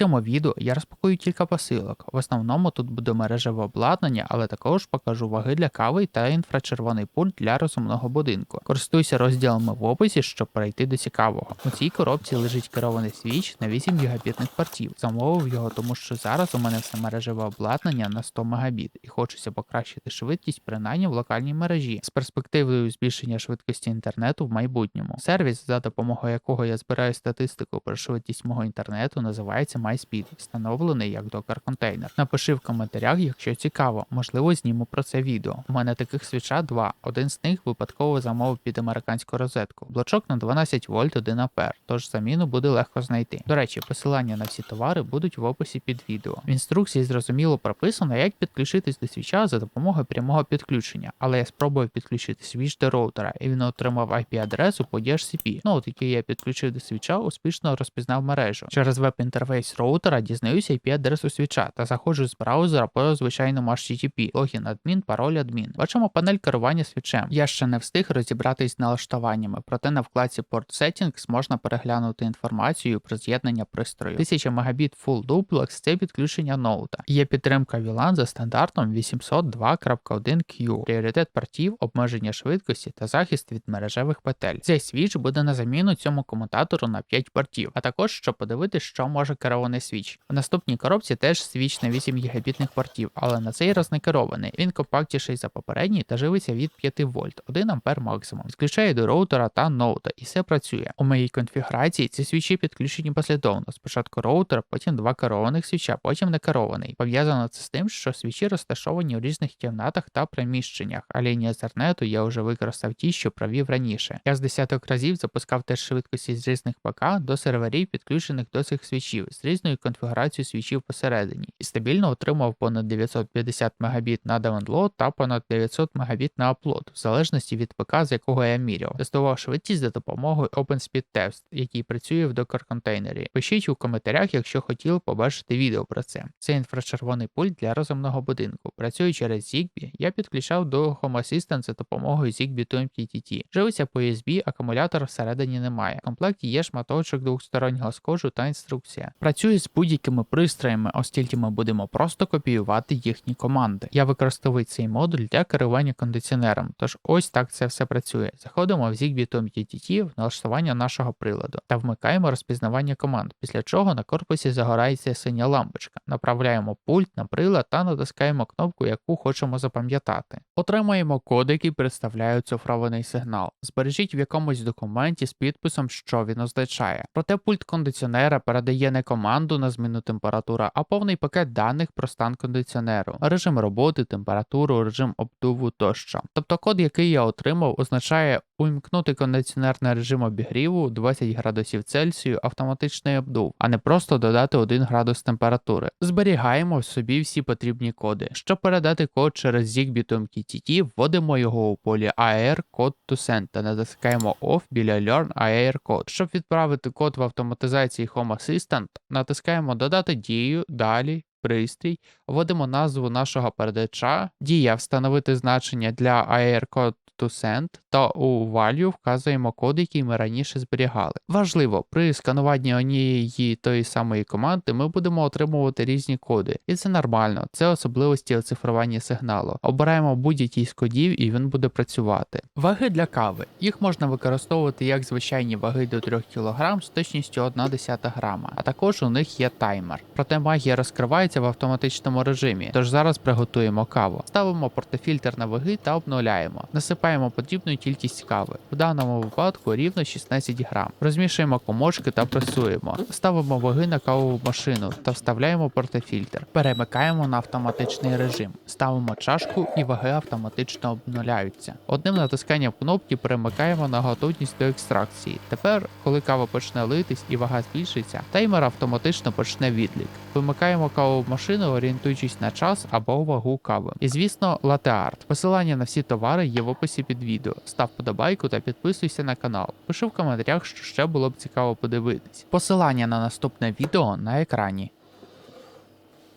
цьому відео я розпакую кілька посилок. В основному тут буде мережеве обладнання, але також покажу ваги для кави та інфрачервоний пульт для розумного будинку. Користуюся розділами в описі, щоб перейти до цікавого. У цій коробці лежить керований свіч на 8 гігабітних портів. Замовив його, тому що зараз у мене все мережеве обладнання на 100 мегабіт і хочеться покращити швидкість принаймні в локальній мережі з перспективою збільшення швидкості інтернету в майбутньому. Сервіс, за допомогою якого я збираю статистику про швидкість мого інтернету, називається MySpeed, встановлений як докер контейнер. Напиши в коментарях, якщо цікаво, можливо, зніму про це відео. У мене таких свіча два. Один з них випадково замовив під американську розетку. Блочок на 12 вольт 1 ампер, тож заміну буде легко знайти. До речі, посилання на всі товари будуть в описі під відео. В інструкції зрозуміло прописано, як підключитись до свіча за допомогою прямого підключення, але я спробував підключити свіч до роутера, і він отримав IP-адресу по DHCP. Ну, от який я підключив до свіча, успішно розпізнав мережу. Через веб-інтерфейс роутера дізнаюся IP-адресу свіча та заходжу з браузера по звичайному HTTP, логін адмін, пароль адмін. Бачимо панель керування свічем. Я ще не встиг розібратись з налаштуваннями, проте на вкладці Port Settings можна переглянути інформацію про з'єднання пристрою. 1000 Мбіт Full Duplex – це підключення ноута. Є підтримка VLAN за стандартом 802.1q, пріоритет портів, обмеження швидкості та захист від мережевих петель. Цей свіч буде на заміну цьому комутатору на 5 портів, а також щоб подивитися, що може керований свіч. У наступній коробці теж свіч на 8 гігабітних портів, але на цей раз не керований. Він компактіший за попередній та живиться від 5 вольт, 1 ампер максимум. Підключає до роутера та ноута, і все працює. У моїй конфігурації ці свічі підключені послідовно. Спочатку роутер, потім два керованих свіча, потім не керований. Пов'язано це з тим, що свічі розташовані у різних кімнатах та приміщеннях, а лінія Ethernet я вже використав ті, що провів раніше. Я з десяток разів запускав теж швидкості з різних ПК до серверів, підключених до цих свічів, з різною конфігурацією свічів посередині, і стабільно отримав понад 950 Мбіт на download та понад 900 Мбіт на upload, в залежності від ПК, з якого я міряв. Тестував швидкість за допомогою OpenSpeed Test, який працює в Docker контейнері. Пишіть у коментарях, якщо хотіли побачити відео про це. Це інфрачервоний пульт для розумного будинку. Працює через Zigbee, я підключав до Home Assistant за допомогою Zigbee to MQTT. Живиться по USB, акумулятора всередині немає. В комплекті є шматочок двохстороннього скотчу та інструкція. Працює з будь-якими пристроями, оскільки ми будемо просто копіювати їхні команди. Я використовую цей модуль для керування кондиціонером. Тож ось так це все працює. Заходимо в Zigbee to MQTT в налаштування нашого приладу та вмикаємо розпізнавання команд, після чого на корпусі загорається синя лампочка. Направляємо пульт на прилад та натискаємо кнопку, яку хочемо запам'ятати. Отримаємо код, який представляє цифрований сигнал. Збережіть в якомусь документі з підписом, що він означає. Проте пульт кондиціонера передає не команду на зміну температури, а повний пакет даних про стан кондиціонеру, режим роботи, температуру, режим обдуву тощо. Тобто код, який я отримав, означає увімкнути кондиціонер на режим обігріву 20 градусів Цельсію автоматичний обдув, а не просто додати 1 градус температури. Зберігаємо в собі всі потрібні коди. Щоб передати код через Zigbee MQTT, вводимо його у полі AR Code to Send та натискаємо Off біля Learn AR Code. Щоб відправити код в автоматизації Home Assistant, натискаємо Додати дію, далі. Пристрій, вводимо назву нашого передача, дія встановити значення для AR Code to Send та у value вказуємо код, який ми раніше зберігали. Важливо, при скануванні однієї тої самої команди ми будемо отримувати різні коди, і це нормально, це особливості оцифрування сигналу. Обираємо будь-який з кодів і він буде працювати. Ваги для кави. Їх можна використовувати як звичайні ваги до 3 кг з точністю 1,1 грама, а також у них є таймер. Проте магія розкривається в автоматичному режимі, тож зараз приготуємо каву. Ставимо портофільтр на ваги та обнуляємо. Насипаємо потрібну кількість кави. В даному випадку рівно 16 грам. Розмішуємо комочки та пресуємо. Ставимо ваги на кавову машину та вставляємо портофільтр. Перемикаємо на автоматичний режим. Ставимо чашку і ваги автоматично обнуляються. Одним натисканням кнопки перемикаємо на готовність до екстракції. Тепер, коли кава почне литись і вага збільшиться, таймер автоматично почне відлік. Вимикаємо кавову машину, орієнтуючись на час або вагу кави. І звісно, латеарт. Посилання на всі товари є в описі під відео. Став подобайку та підписуйся на канал. Пиши в коментарях, що ще було б цікаво подивитись. Посилання на наступне відео на екрані.